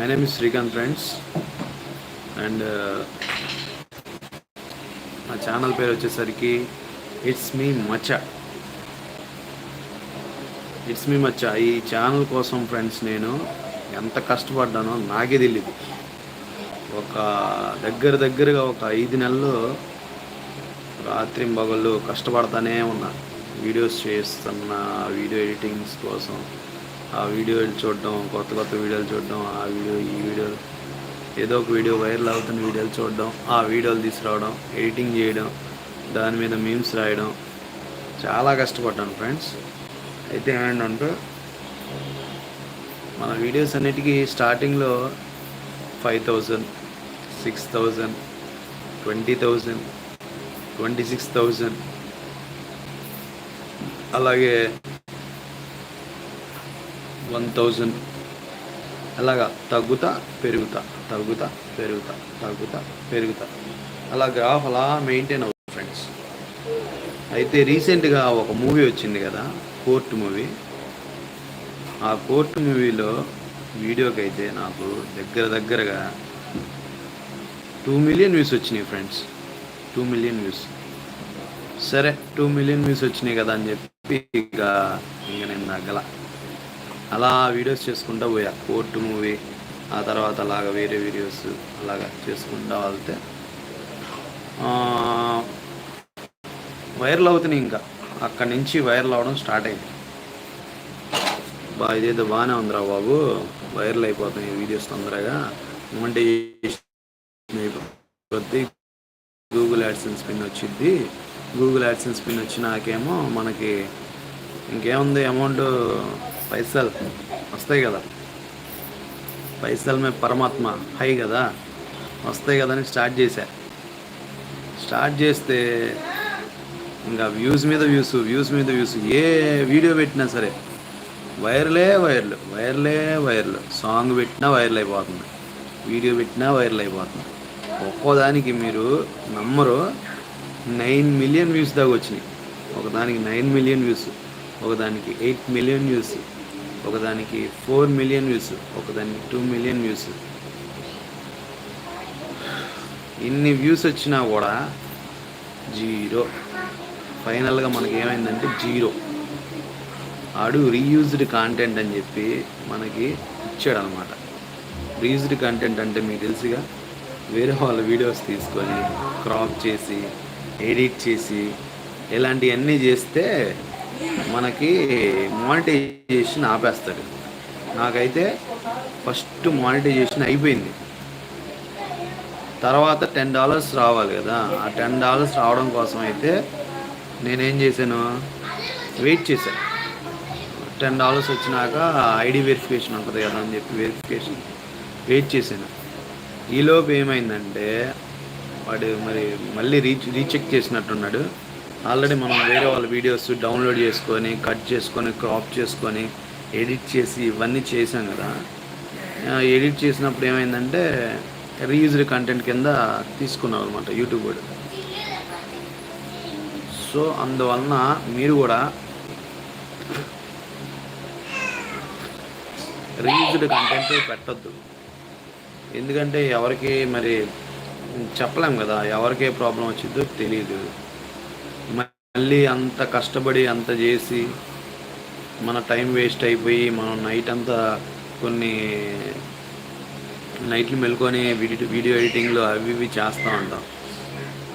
My name is Srikanth friends and మా channel పేరు వచ్చేసరికి ఇట్స్ మీ మచ్చ ఇట్స్ మీ మచ్చ ఈ ఛానల్ కోసం ఫ్రెండ్స్ నేను ఎంత కష్టపడ్డానో నాకే తెలియదు ఒక దగ్గర దగ్గరగా ఒక ఐదు నెలలు రాత్రి పగళ్ళు కష్టపడతానే ఉన్నా. వీడియోస్ చేస్తున్న వీడియో ఎడిటింగ్స్ కోసం. ఆ వీడియోలు చూడడం కొత్త కొత్త వీడియోలు చూడడం ఆ వీడియో ఈ వీడియో ఏదో ఒక వీడియో వైరల్ అవుతున్న వీడియోలు చూడడం ఆ వీడియోలు తీసుకురావడం ఎడిటింగ్ చేయడం దాని మీద మీమ్స్ రాయడం చాలా కష్టపడ్డాను ఫ్రెండ్స్. అయితే ఏమంటే మన వీడియోస్ అన్నిటికీ స్టార్టింగ్లో five thousand six thousand twenty thousand twenty six thousand అలాగే వన్ థౌజండ్ అలాగా తగ్గుతా పెరుగుతా తగ్గుతా పెరుగుతా తగ్గుతా పెరుగుతా. అలా గ్రాఫ్ అలా మెయింటైన్ అవుతుంది ఫ్రెండ్స్ అయితే రీసెంట్గా ఒక మూవీ వచ్చింది కదా కోర్టు మూవీ ఆ కోర్టు మూవీలో వీడియోకి అయితే నాకు దగ్గర దగ్గరగా టూ మిలియన్ వ్యూస్ వచ్చినాయి ఫ్రెండ్స్ టూ మిలియన్ వ్యూస్ సరే టూ మిలియన్ వ్యూస్ వచ్చినాయి కదా అని చెప్పి ఇక ఇంక నేను తగ్గల. అలా వీడియోస్ చేసుకుంటా పోయా. కోర్టు మూవీ ఆ తర్వాత అలాగా వేరే వీడియోస్ అలాగా చేసుకుంటా వెళ్తే వైరల్ అవుతున్నాయి ఇంకా. అక్కడి నుంచి వైరల్ అవడం స్టార్ట్ అయింది. బా ఇదేదో బాగానే ఉందిరా బాబు. వైరల్ అయిపోతున్నాయి వీడియోస్ తొందరగా. మోనిటైజేషన్ కొద్ది గూగుల్ యాడ్సెన్స్ పిన్ వచ్చింది గూగుల్ యాడ్సెన్స్ పిన్ వచ్చినాకేమో మనకి ఇంకేముంది అమౌంట్ పైసలు వస్తాయి కదా. పైసలు మే పరమాత్మ హై కదా. వస్తాయి కదా అని స్టార్ట్ చేశా. స్టార్ట్ చేస్తే ఇంకా వ్యూస్ మీద వ్యూస్ వ్యూస్ మీద వ్యూస్ ఏ వీడియో పెట్టినా సరే వైర్లే వైర్లు వైర్లే వైర్లు. సాంగ్ పెట్టినా వైరల్ అయిపోతుంది. వీడియో పెట్టినా వైరల్ అయిపోతుంది. ఒక్కోదానికి మీరు నమ్మరు నైన్ మిలియన్ వ్యూస్ దాకా వచ్చినాయి. ఒకదానికి నైన్ మిలియన్ వ్యూస్ ఒకదానికి ఎయిట్ మిలియన్ వ్యూస్. ఒకదానికి ఫోర్ మిలియన్ వ్యూస్ ఒకదానికి టూ మిలియన్ వ్యూస్. ఇన్ని వ్యూస్ వచ్చినా కూడా జీరో. ఫైనల్గా మనకి ఏమైందంటే జీరో. ఆడు రీయూజ్డ్ కాంటెంట్ అని చెప్పి మనకి ఇచ్చాడు అనమాట రీయూజ్డ్ కంటెంట్ అంటే మీకు తెలుసుగా వేరే వాళ్ళ వీడియోస్ తీసుకొని క్రాప్ చేసి ఎడిట్ చేసి ఇలాంటివన్నీ చేస్తే మనకి మానిటైజేషన్ ఆపేస్తాడు. నాకైతే ఫస్ట్ మానిటైజేషన్ అయిపోయింది. తర్వాత టెన్ డాలర్స్ రావాలి కదా ఆ టెన్ డాలర్స్ రావడం కోసం అయితే నేనేం చేశాను? వెయిట్ చేశాను టెన్ డాలర్స్ వచ్చినాక ఐడి వెరిఫికేషన్ ఉంటుంది కదా అని చెప్పి వెరిఫికేషన్ వెయిట్ చేశాను. ఈలోపు ఏమైందంటే వాడు మరి మళ్ళీ రీచ్ రీచెక్ చేసినట్టున్నాడు. ఆల్రెడీ మనం వేరే వాళ్ళ వీడియోస్ డౌన్లోడ్ చేసుకొని కట్ చేసుకొని క్రాప్ చేసుకొని ఎడిట్ చేసి ఇవన్నీ చేసాం కదా. ఎడిట్ చేసినప్పుడు ఏమైందంటే రీయూజ్డ్ కంటెంట్ కింద తీసుకున్నాం అనమాట యూట్యూబ్ కూడా సో అందువలన మీరు కూడా రీయూజ్డ్ కంటెంట్ పెట్టద్దు. ఎందుకంటే ఎవరికి మరి చెప్పలేం కదా ఎవరికే ప్రాబ్లం వచ్చిందో తెలియదు మళ్ళీ అంత కష్టపడి అంత చేసి మన టైం వేస్ట్ అయిపోయి మనం నైట్ అంతా కొన్ని నైట్లు మెలుకొని వీడియో వీడియో ఎడిటింగ్లో అవి ఇవి చేస్తూ ఉంటాం.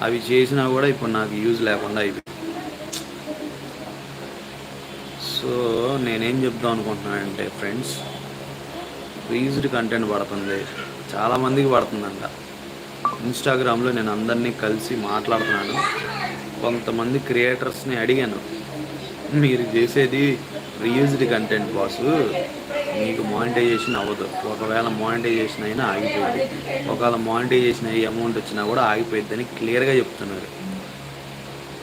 అవి చేసినా కూడా ఇప్పుడు నాకు యూజ్ లేకుండా అయిపోయింది. సో నేనేం చెప్దాం అనుకుంటున్నానంటే ఫ్రెండ్స్ రీజ్డ్ కంటెంట్ పడుతుంది. చాలామందికి పడుతుందంట. ఇన్స్టాగ్రామ్లో నేను అందరినీ కలిసి మాట్లాడుతున్నాను. కొంతమంది క్రియేటర్స్ని అడిగాను మీరు చేసేది రీయూజ్డ్ కంటెంట్ బాసు మీకు మానిటైజేషన్ అవ్వదు. ఒకవేళ మానిటైజేషన్ అయినా ఆగిపోయింది. ఒకవేళ మానిటైజేషన్ అయ్యే అమౌంట్ వచ్చినా కూడా ఆగిపోయిద్దని క్లియర్గా చెప్తున్నారు.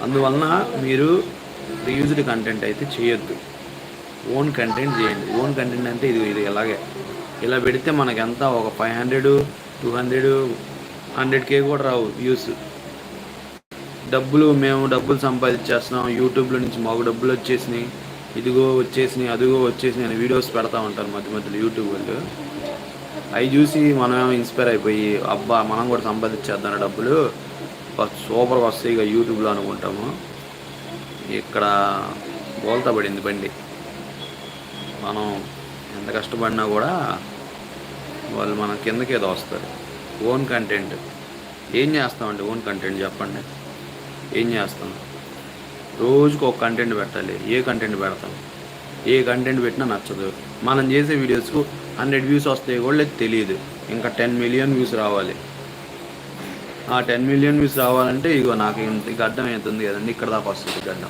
అందువలన మీరు రీయూజ్డ్ కంటెంట్ అయితే చేయొద్దు. ఓన్ కంటెంట్ చేయండి. ఓన్ కంటెంట్ అంటే ఇది ఇది ఎలాగే ఇలా పెడితే మనకెంత ఎంత? ఒక five hundred two hundred hundred K కూడా రావు వ్యూస్. డబ్బులు మేము డబ్బులు సంపాదించేస్తున్నాం. యూట్యూబ్లో నుంచి మాకు డబ్బులు వచ్చేసినాయి. ఇదిగో వచ్చేసినాయి అదిగో వచ్చేసినాయి అని వీడియోస్ పెడతా ఉంటారు మధ్య మధ్యలో యూట్యూబ్ వాళ్ళు. అవి చూసి మనమేమో ఇన్స్పైర్ అయిపోయి అబ్బా మనం కూడా సంపాదించేద్దాం డబ్బులు. సూపర్గా వస్తాయి ఇక యూట్యూబ్లో అనుకుంటాము. ఇక్కడ బోల్తా పడింది బండి. మనం ఎంత కష్టపడినా కూడా వాళ్ళు మన కిందకేదో వస్తారు ఓన్ కంటెంట్. ఏం చేస్తామండి ఓన్ కంటెంట్ చెప్పండి. ఏం చేస్తాం? రోజుకు ఒక కంటెంట్ పెట్టాలి. ఏ కంటెంట్ పెడతాం? ఏ కంటెంట్ పెట్టినా నచ్చదు. మనం చేసే వీడియోస్కు హండ్రెడ్ వ్యూస్ వస్తాయి కూడా లేదు తెలియదు. ఇంకా టెన్ మిలియన్ వ్యూస్ రావాలి. ఆ టెన్ మిలియన్ వ్యూస్ రావాలంటే ఇగో నాకు ఇంత గడ్డం అవుతుంది కదండి. ఇక్కడ దాకా వస్తుంది గడ్డం.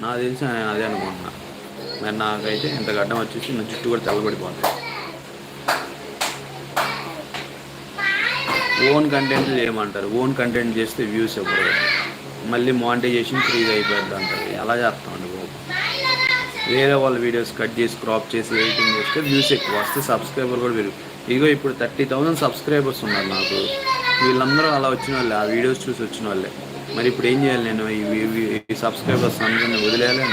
నాకు తెలిసి నేను అదే అనుకుంటున్నా. మరి నాకైతే ఇంత గడ్డం వచ్చేసి నా జుట్టు కూడా తెల్లబడిపోతుంది. ఓన్ కంటెంట్ చేయమంటారు. ఓన్ కంటెంట్ చేస్తే వ్యూస్ ఇవ్వరు. మళ్ళీ మానిటైజేషన్ ఫ్రీగా అయిపోద్ది అంటారు. ఎలా చేస్తామండి బాబు? వేరే వాళ్ళ వీడియోస్ కట్ చేసి క్రాప్ చేసి ఎడిటింగ్ చేస్తే వ్యూస్ ఎక్కువ వస్తే సబ్స్క్రైబర్ కూడా పెరుగు. ఇదిగో ఇప్పుడు థర్టీ థౌసండ్ సబ్స్క్రైబర్స్ ఉన్నారు నాకు. వీళ్ళందరూ అలా వచ్చిన వాళ్ళే ఆ వీడియోస్ చూసి వచ్చిన వాళ్ళే. మరి ఇప్పుడు ఏం చేయాలి నేను? ఈ సబ్స్క్రైబర్స్ అందరినీ వదిలేయాలి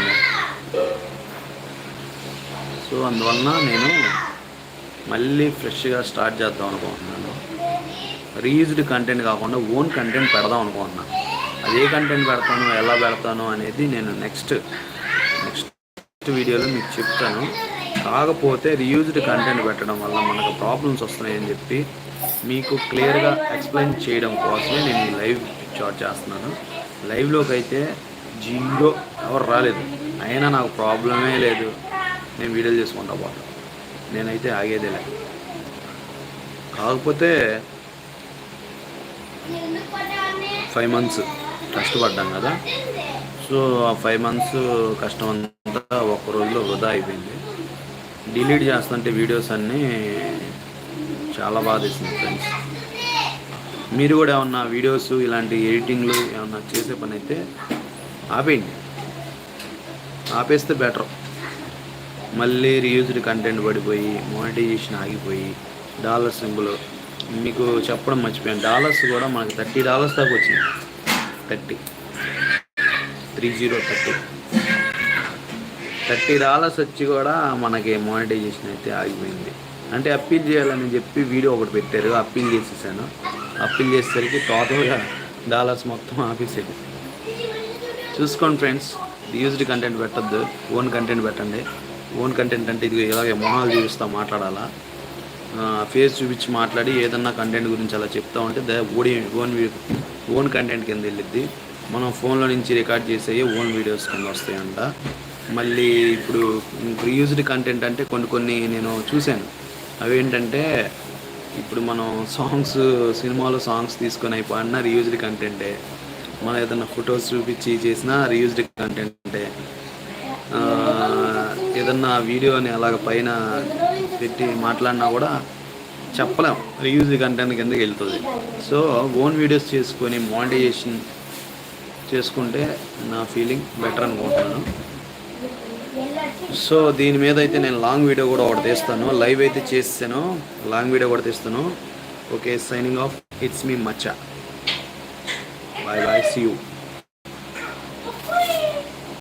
సో అందువలన నేను మళ్ళీ ఫ్రెష్గా స్టార్ట్ చేద్దాం అనుకుంటున్నాను. రీజ్డ్ కంటెంట్ కాకుండా ఓన్ కంటెంట్ పెడదాం అనుకుంటున్నాను. అదే కంటెంట్ పెడతాను ఎలా పెడతాను అనేది నేను నెక్స్ట్ నెక్స్ట్ వీడియోలో మీకు చెప్తాను. కాకపోతే రీయూజ్డ్ కంటెంట్ పెట్టడం వల్ల మనకు ప్రాబ్లమ్స్ వస్తున్నాయని చెప్పి మీకు క్లియర్గా ఎక్స్ప్లెయిన్ చేయడం కోసమే నేను లైవ్ షార్ట్ చేస్తున్నాను. లైవ్లోకి అయితే జీరో ఎవరు రాలేదు. అయినా నాకు ప్రాబ్లమే లేదు. నేను వీడియోలు చేసుకుంటా పోతా. నేనైతే ఆగేదే లేదు కాకపోతే ఫైవ్ మంత్స్ కష్టపడ్డాం కదా. సో ఆ ఫైవ్ మంత్స్ కష్టం అంతా ఒక రోజులో వృధా అయిపోయింది. డిలీట్ చేస్తుంటే వీడియోస్ అన్నీ చాలా బాధేసింది ఫ్రెండ్స్ మీరు కూడా ఏమన్నా వీడియోస్ ఇలాంటి ఎడిటింగ్లు ఏమన్నా చేసే పని అయితే ఆపేయండి. ఆపేస్తే బెటర్ మళ్ళీ రీయూజ్డ్ కంటెంట్ పడిపోయి మానిటైజేషన్ ఆగిపోయి డాలర్ సింబుల్. మీకు చెప్పడం మర్చిపోయాను. డాలర్స్ కూడా మనకి థర్టీ డాలర్స్ దాకా వచ్చింది thirty. Three zero thirty. Thirty dollars వచ్చి కూడా మనకి మానిటైజేషన్ అయితే ఆగిపోయింది. అంటే అప్పీల్ చేయాలని చెప్పి వీడియో ఒకటి పెట్టారు అప్పీల్ చేసేసాను. అప్పీల్ చేసేసరికి టోటల్గా డాలర్స్ మొత్తం ఆపేసేది చూసుకోండి ఫ్రెండ్స్ యూజ్డ్ కంటెంట్ పెట్టద్దు ఓన్ కంటెంట్ పెట్టండి. ఓన్ కంటెంట్ అంటే ఇది ఇలాగే మొహాలు చూపిస్తా మాట్లాడాలా? ఫేస్ చూపించి మాట్లాడి ఏదన్నా కంటెంట్ గురించి అలా చెప్తా ఉంటే ఓడి ఓన్ ఓన్ కంటెంట్ కింద వెళ్ళిద్ది. మనం ఫోన్లో నుంచి రికార్డ్ చేసే ఓన్ వీడియోస్ కింద వస్తాయంట. మళ్ళీ ఇప్పుడు రీయూజ్డ్ కంటెంట్ అంటే కొన్ని కొన్ని నేను చూశాను. అవేంటంటే ఇప్పుడు మనం సాంగ్స్ సినిమాలో సాంగ్స్ తీసుకొని అయిపోయినా రీయూజ్డ్ కంటెంటే. మనం ఏదైనా ఫొటోస్ చూపించి చేసినా రీయూజ్డ్ కంటెంటే. ఏదన్నా వీడియోని అలాగ పైన పెట్టి మాట్లాడినా కూడా చెప్పలేం. రీయూజ్ కంటెంట్ కిందకి వెళ్తుంది. సో ఓన్ వీడియోస్ చేసుకొని మానిటైజేషన్ చేసుకుంటే నా ఫీలింగ్ బెటర్ అనుకుంటున్నాను. సో దీని మీద అయితే నేను లాంగ్ వీడియో కూడా ఒకటి తీస్తాను. లైవ్ అయితే చేస్తాను లాంగ్ వీడియో కూడా తీస్తాను. Okay signing off it's me Maccha bye bye see you